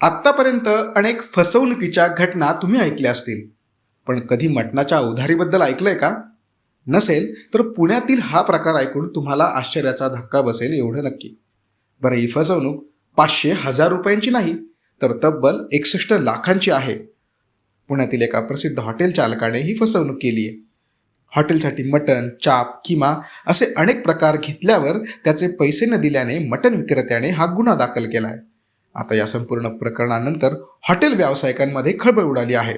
आत्तापर्यंत अनेक फसवणुकीच्या घटना तुम्ही ऐकल्या असतील. पण कधी मटणाच्या उधारीबद्दल ऐकलंय का? नसेल तर पुण्यातील हा प्रकार ऐकून तुम्हाला आश्चर्याचा धक्का बसेल एवढं नक्की. बरं ही फसवणूक पाचशे हजार रुपयांची नाही तर तब्बल एकसष्ट लाखांची आहे. पुण्यातील एका प्रसिद्ध हॉटेल चालकाने ही फसवणूक केली आहे. हॉटेलसाठी मटण चाप किमा असे अनेक प्रकार घेतल्यावर त्याचे पैसे न दिल्याने मटण विक्रेत्याने हा गुन्हा दाखल केला आहे. आता या संपूर्ण प्रकरणानंतर हॉटेल व्यावसायिकांमध्ये खळबळ उडाली आहे.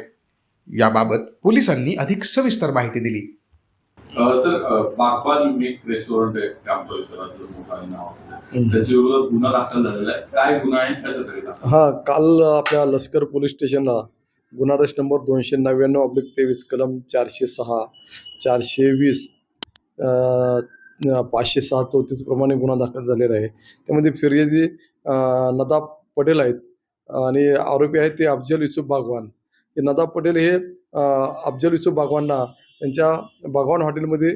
याबाबत पोलिसांनी अधिक सविस्तर माहिती दिली. अ, सर एक रेस्टॉरंट आहे काम परिसरातलं मोठं नाव आहे. त्याच्या विरोधात गुन्हा दाखल झालेला आहे. काय गुन्हा आहे कशासाठी दाखल हा काल आपल्या लष्कर पोलीस स्टेशनला गुन्हा रश नंबर दोनशे नव्याण्णव अब्लिक तेवीस कलम चारशे सहा चारशे वीस अं, पाचशे सहा चौतीस प्रमाणे गुन्हा दाखल झालेला आहे. त्यामध्ये फिर्यादी नदाब पटेल आहेत. आणि आरोपी आहेत ते अफजल युसुफ बागवान. हे नदाब पटेल हे अफजल युसुफ बागवांना त्यांच्या बागवान हॉटेलमध्ये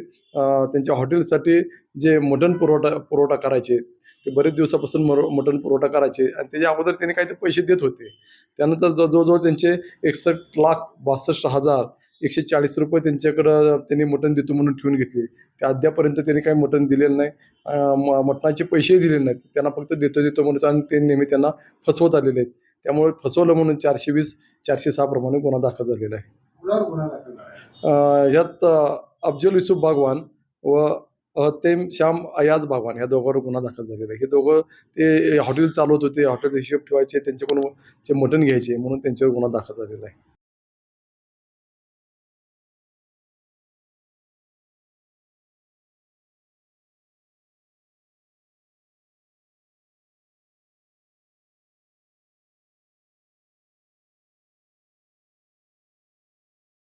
त्यांच्या हॉटेलसाठी जे मटण पुरवठा पुरवठा करायचे ते बरेच दिवसापासून मर मटण पुरवठा करायचे आणि त्याच्या अगोदर त्यांनी काहीतरी पैसे देत होते. त्यानंतर ज- जवळजवळ त्यांचे एकसष्ट लाख बासष्ट हजार एकशे चाळीस रुपये त्यांच्याकडं त्यांनी मटण देतो म्हणून ठेवून घेतले. ते अद्यापर्यंत त्यांनी काही मटण दिलेलं नाही. मटणाचे पैसेही दिलेले नाहीत. त्यांना फक्त देतो देतो म्हणतो आणि ते नेहमी त्यांना फसवत आलेले आहेत. त्यामुळे फसवलं म्हणून चारशे वीस चारशे सहा प्रमाणे गुन्हा दाखल झालेला आहे. कुणावर गुन्हा दाखल आहे? अं, यात अं, अफजल युसुफ बागवान व तेम श्याम अयाज बागवान या दोघांवर गुन्हा दाखल झालेला आहे. हे दोघं ते हॉटेल चालवत होते. हॉटेल हिशोब ठेवायचे त्यांच्याकडून जे मटण घ्यायचे म्हणून त्यांच्यावर गुन्हा दाखल झालेला आहे.